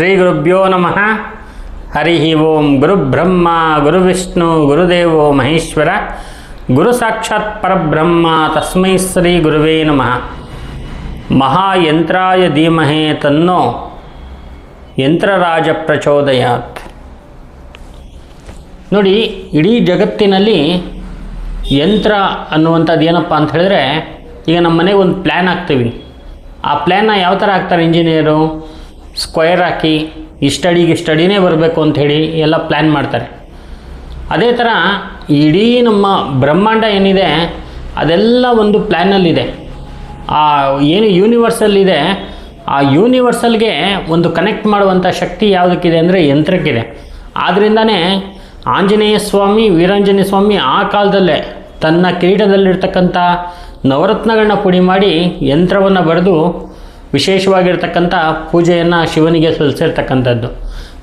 ಶ್ರೀ ಗುರುಭ್ಯೋ ನಮಃ. ಹರಿ ಓಂ ಗುರುಬ್ರಹ್ಮ ಗುರುವಿಷ್ಣು ಗುರುದೇವೋ ಮಹೇಶ್ವರ. ಗುರು ಸಾಕ್ಷಾತ್ ಪರಬ್ರಹ್ಮ, ತಸ್ಮೈ ಶ್ರೀ ಗುರುವೇ ನಮಃ. ಮಹಾಯಂತ್ರಾಯ ಧೀಮಹೇ ತನ್ನೋ ಯಂತ್ರರಾಜ ಪ್ರಚೋದಯಾತ್. ನೋಡಿ, ಇಡೀ ಜಗತ್ತಿನಲ್ಲಿ ಯಂತ್ರ ಅನ್ನುವಂಥದ್ದು ಏನಪ್ಪ ಅಂತ ಹೇಳಿದ್ರೆ, ಈಗ ನಮ್ಮ ಮನೆಗೆ ಒಂದು ಪ್ಲ್ಯಾನ್ ಹಾಕ್ತೀವಿ. ಆ ಪ್ಲ್ಯಾನ್ನ ಯಾವ ಥರ ಹಾಕ್ತಾರೆ ಇಂಜಿನಿಯರು ಸ್ಕ್ವಯರ್ ಹಾಕಿ ಇಷ್ಟಡಿಗೆ ಸ್ಟಡಿನೇ ಬರಬೇಕು ಅಂಥೇಳಿ ಎಲ್ಲ ಪ್ಲ್ಯಾನ್ ಮಾಡ್ತಾರೆ. ಅದೇ ಥರ ಇಡೀ ನಮ್ಮ ಬ್ರಹ್ಮಾಂಡ ಏನಿದೆ, ಅದೆಲ್ಲ ಒಂದು ಪ್ಲ್ಯಾನಲ್ಲಿದೆ. ಆ ಏನು ಯೂನಿವರ್ಸಲ್ಲಿದೆ, ಆ ಯೂನಿವರ್ಸಲ್ಗೆ ಒಂದು ಕನೆಕ್ಟ್ ಮಾಡುವಂಥ ಶಕ್ತಿ ಯಾವುದಕ್ಕಿದೆ ಅಂದರೆ ಯಂತ್ರಕ್ಕಿದೆ. ಆದ್ದರಿಂದನೇ ಆಂಜನೇಯ ಸ್ವಾಮಿ, ವೀರಾಂಜನೇಯ ಸ್ವಾಮಿ ಆ ಕಾಲದಲ್ಲೇ ತನ್ನ ಕಿರೀಟದಲ್ಲಿರ್ತಕ್ಕಂಥ ನವರತ್ನಗಳನ್ನ ಪುಡಿ ಮಾಡಿ ಯಂತ್ರವನ್ನು ಬರೆದು ವಿಶೇಷವಾಗಿರ್ತಕ್ಕಂಥ ಪೂಜೆಯನ್ನು ಶಿವನಿಗೆ ಸಲ್ಲಿಸಿರ್ತಕ್ಕಂಥದ್ದು.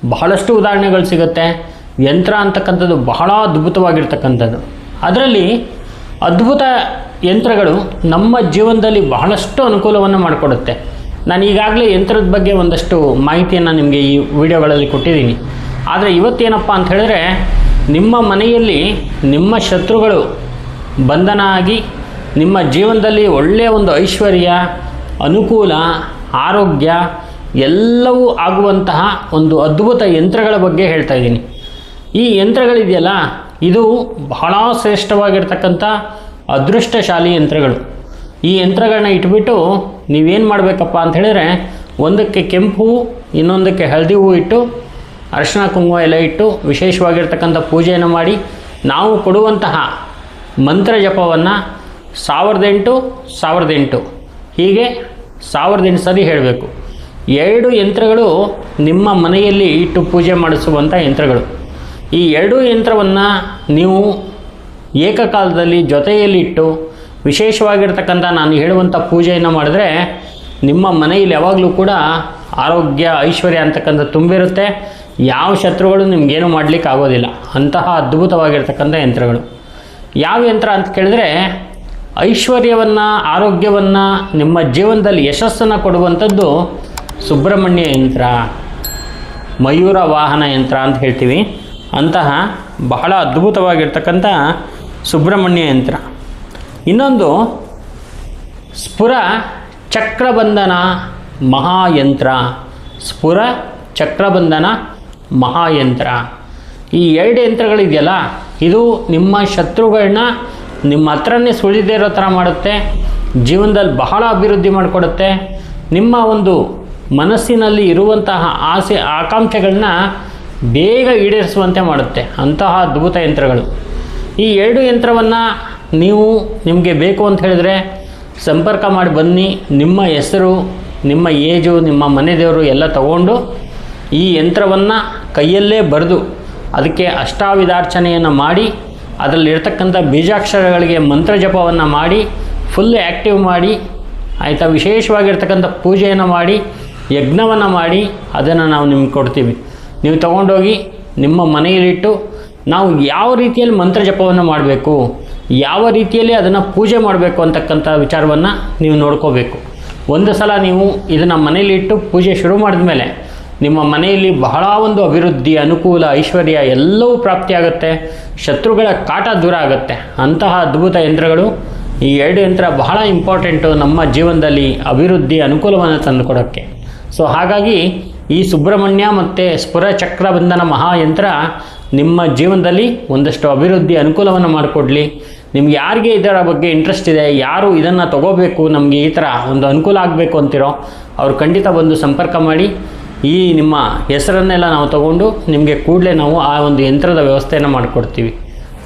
ಬಹಳಷ್ಟು ಉದಾಹರಣೆಗಳು ಸಿಗುತ್ತೆ. ಯಂತ್ರ ಅಂತಕ್ಕಂಥದ್ದು ಬಹಳ ಅದ್ಭುತವಾಗಿರ್ತಕ್ಕಂಥದ್ದು. ಅದರಲ್ಲಿ ಅದ್ಭುತ ಯಂತ್ರಗಳು ನಮ್ಮ ಜೀವನದಲ್ಲಿ ಬಹಳಷ್ಟು ಅನುಕೂಲವನ್ನು ಮಾಡಿಕೊಡುತ್ತೆ. ನಾನು ಈಗಾಗಲೇ ಯಂತ್ರದ ಬಗ್ಗೆ ಒಂದಷ್ಟು ಮಾಹಿತಿಯನ್ನು ನಿಮಗೆ ಈ ವಿಡಿಯೋಗಳಲ್ಲಿ ಕೊಟ್ಟಿದ್ದೀನಿ. ಆದರೆ ಇವತ್ತೇನಪ್ಪ ಅಂತ ಹೇಳಿದ್ರೆ, ನಿಮ್ಮ ಮನೆಯಲ್ಲಿ ನಿಮ್ಮ ಶತ್ರುಗಳು ಬಂಧನ ಆಗಿ ನಿಮ್ಮ ಜೀವನದಲ್ಲಿ ಒಳ್ಳೆಯ ಒಂದು ಐಶ್ವರ್ಯ ಅನುಕೂಲ, ಆರೋಗ್ಯ ಎಲ್ಲವೂ ಆಗುವಂತಹ ಒಂದು ಅದ್ಭುತ ಯಂತ್ರಗಳ ಬಗ್ಗೆ ಹೇಳ್ತಾ ಇದ್ದೀನಿ. ಈ ಯಂತ್ರಗಳಿದೆಯಲ್ಲ, ಇದು ಬಹಳ ಶ್ರೇಷ್ಠವಾಗಿರ್ತಕ್ಕಂಥ ಅದೃಷ್ಟಶಾಲಿ ಯಂತ್ರಗಳು. ಈ ಯಂತ್ರಗಳನ್ನ ಇಟ್ಬಿಟ್ಟು ನೀವೇನು ಮಾಡಬೇಕಪ್ಪ ಅಂತ ಹೇಳಿದ್ರೆ, ಒಂದಕ್ಕೆ ಕೆಂಪು ಹೂವು ಇನ್ನೊಂದಕ್ಕೆ ಹಳದಿ ಹೂವು ಇಟ್ಟು ಅರಿಶಿನ ಕುಂಕುಮ ಎಲ್ಲ ಇಟ್ಟು ವಿಶೇಷವಾಗಿರ್ತಕ್ಕಂಥ ಪೂಜೆಯನ್ನು ಮಾಡಿ, ನಾವು ಕೊಡುವಂತಹ ಮಂತ್ರ ಜಪವನ್ನು ಸಾವಿರದ ಎಂಟು ಸಾವಿರದ ಎಂಟು. ಹೀಗೆ ಸಾವಿರದ ಎಂಟು ಸರಿ ಹೇಳಬೇಕು. ಎರಡು ಯಂತ್ರಗಳು ನಿಮ್ಮ ಮನೆಯಲ್ಲಿ ಇಟ್ಟು ಪೂಜೆ ಮಾಡಿಸುವಂಥ ಯಂತ್ರಗಳು. ಈ ಎರಡೂ ಯಂತ್ರವನ್ನು ನೀವು ಏಕಕಾಲದಲ್ಲಿ ಜೊತೆಯಲ್ಲಿ ಇಟ್ಟು ವಿಶೇಷವಾಗಿರ್ತಕ್ಕಂಥ ನಾನು ಹೇಳುವಂಥ ಪೂಜೆಯನ್ನು ಮಾಡಿದ್ರೆ ನಿಮ್ಮ ಮನೆಯಲ್ಲಿ ಯಾವಾಗಲೂ ಕೂಡ ಆರೋಗ್ಯ, ಐಶ್ವರ್ಯ ಅಂತಕ್ಕಂಥ ತುಂಬಿರುತ್ತೆ ಯಾವ ಶತ್ರುಗಳು ನಿಮಗೇನು ಮಾಡಲಿಕ್ಕೆ ಆಗೋದಿಲ್ಲ ಅಂತಹ ಅದ್ಭುತವಾಗಿರ್ತಕ್ಕಂಥ ಯಂತ್ರಗಳು. ಯಾವ ಯಂತ್ರ ಅಂತ ಕೇಳಿದ್ರೆ ಐಶ್ವರ್ಯವನ್ನು, ಆರೋಗ್ಯವನ್ನು, ನಿಮ್ಮ ಜೀವನದಲ್ಲಿ ಯಶಸ್ಸನ್ನು ಕೊಡುವಂಥದ್ದು ಸುಬ್ರಹ್ಮಣ್ಯ ಯಂತ್ರ. ಮಯೂರ ವಾಹನ ಯಂತ್ರ ಅಂತ ಹೇಳ್ತೀವಿ. ಅಂತಹ ಬಹಳ ಅದ್ಭುತವಾಗಿರ್ತಕ್ಕಂಥ ಸುಬ್ರಹ್ಮಣ್ಯ ಯಂತ್ರ. ಇನ್ನೊಂದು ಸ್ಫುರ ಚಕ್ರಬಂಧನ ಮಹಾಯಂತ್ರ. ಸ್ಫುರ ಚಕ್ರಬಂಧನ ಮಹಾಯಂತ್ರ. ಈ ಎರಡು ಯಂತ್ರಗಳಿದೆಯಲ್ಲ, ಇದು ನಿಮ್ಮ ಶತ್ರುಗಳನ್ನ ನಿಮ್ಮ ಹತ್ರನೇ ಸುಳಿದೇ ಇರೋ ಥರ ಮಾಡುತ್ತೆ, ಜೀವನದಲ್ಲಿ ಬಹಳ ಅಭಿವೃದ್ಧಿ ಮಾಡಿಕೊಡುತ್ತೆ, ನಿಮ್ಮ ಒಂದು ಮನಸ್ಸಿನಲ್ಲಿ ಇರುವಂತಹ ಆಸೆ ಆಕಾಂಕ್ಷೆಗಳನ್ನ ಬೇಗ ಈಡೇರಿಸುವಂತೆ ಮಾಡುತ್ತೆ. ಅಂತಹ ಅದ್ಭುತ ಯಂತ್ರಗಳು. ಈ ಎರಡು ಯಂತ್ರವನ್ನು ನೀವು ನಿಮಗೆ ಬೇಕು ಅಂತ ಹೇಳಿದ್ರೆ ಸಂಪರ್ಕ ಮಾಡಿ ಬನ್ನಿ. ನಿಮ್ಮ ಹೆಸರು, ನಿಮ್ಮ ಏಜು, ನಿಮ್ಮ ಮನೆ ದೇವರು ಎಲ್ಲ ತಗೊಂಡು ಈ ಯಂತ್ರವನ್ನು ಕೈಯಲ್ಲೇ ಬರೆದು ಅದಕ್ಕೆ ಅಷ್ಟಾವಿಧಾರ್ಚನೆಯನ್ನು ಮಾಡಿ ಅದರಲ್ಲಿರ್ತಕ್ಕಂಥ ಬೀಜಾಕ್ಷರಗಳಿಗೆ ಮಂತ್ರ ಜಪವನ್ನು ಮಾಡಿ ಫುಲ್ ಆ್ಯಕ್ಟಿವ್ ಮಾಡಿ, ಆಯಿತಾ, ವಿಶೇಷವಾಗಿರ್ತಕ್ಕಂಥ ಪೂಜೆಯನ್ನು ಮಾಡಿ, ಯಜ್ಞವನ್ನು ಮಾಡಿ, ಅದನ್ನು ನಾವು ನಿಮ್ಗೆ ಕೊಡ್ತೀವಿ. ನೀವು ತಗೊಂಡೋಗಿ ನಿಮ್ಮ ಮನೆಯಲ್ಲಿಟ್ಟು ನಾವು ಯಾವ ರೀತಿಯಲ್ಲಿ ಮಂತ್ರ ಜಪವನ್ನು ಮಾಡಬೇಕು, ಯಾವ ರೀತಿಯಲ್ಲಿ ಅದನ್ನು ಪೂಜೆ ಮಾಡಬೇಕು ಅಂತಕ್ಕಂಥ ವಿಚಾರವನ್ನು ನೀವು ನೋಡ್ಕೋಬೇಕು. ಒಂದು ಸಲ ನೀವು ಇದನ್ನು ಮನೆಯಲ್ಲಿಟ್ಟು ಪೂಜೆ ಶುರು ಮಾಡಿದ ಮೇಲೆ ನಿಮ್ಮ ಮನೆಯಲ್ಲಿ ಬಹಳ ಒಂದು ಅಭಿವೃದ್ಧಿ, ಅನುಕೂಲ, ಐಶ್ವರ್ಯ ಎಲ್ಲವೂ ಪ್ರಾಪ್ತಿಯಾಗುತ್ತೆ. ಶತ್ರುಗಳ ಕಾಟ ದೂರ ಆಗುತ್ತೆ. ಅಂತಹ ಅದ್ಭುತ ಯಂತ್ರಗಳು ಈ ಎರಡು ಯಂತ್ರ ಬಹಳ ಇಂಪಾರ್ಟೆಂಟು ನಮ್ಮ ಜೀವನದಲ್ಲಿ ಅಭಿವೃದ್ಧಿ ಅನುಕೂಲವನ್ನು ತಂದುಕೊಡೋಕ್ಕೆ. ಸೊ ಹಾಗಾಗಿ ಈ ಸುಬ್ರಹ್ಮಣ್ಯ ಮತ್ತು ಸ್ಫುರ ಚಕ್ರಬಂಧನ ಮಹಾಯಂತ್ರ ನಿಮ್ಮ ಜೀವನದಲ್ಲಿ ಒಂದಷ್ಟು ಅಭಿವೃದ್ಧಿ ಅನುಕೂಲವನ್ನು ಮಾಡಿಕೊಡ್ಲಿ. ನಿಮ್ಗೆ ಯಾರಿಗೆ ಇದರ ಬಗ್ಗೆ ಇಂಟ್ರೆಸ್ಟ್ ಇದೆ, ಯಾರು ಇದನ್ನು ತಗೋಬೇಕು, ನಮಗೆ ಈ ಥರ ಒಂದು ಅನುಕೂಲ ಆಗಬೇಕು ಅಂತಿರೋ, ಅವ್ರು ಖಂಡಿತ ಬಂದು ಸಂಪರ್ಕ ಮಾಡಿ. ಈ ನಿಮ್ಮ ಹೆಸರನ್ನೆಲ್ಲ ನಾವು ತಗೊಂಡು ನಿಮಗೆ ಕೂಡಲೇ ನಾವು ಆ ಒಂದು ಯಂತ್ರದ ವ್ಯವಸ್ಥೆಯನ್ನು ಮಾಡಿಕೊಡ್ತೀವಿ.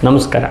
ನಮಸ್ಕಾರ.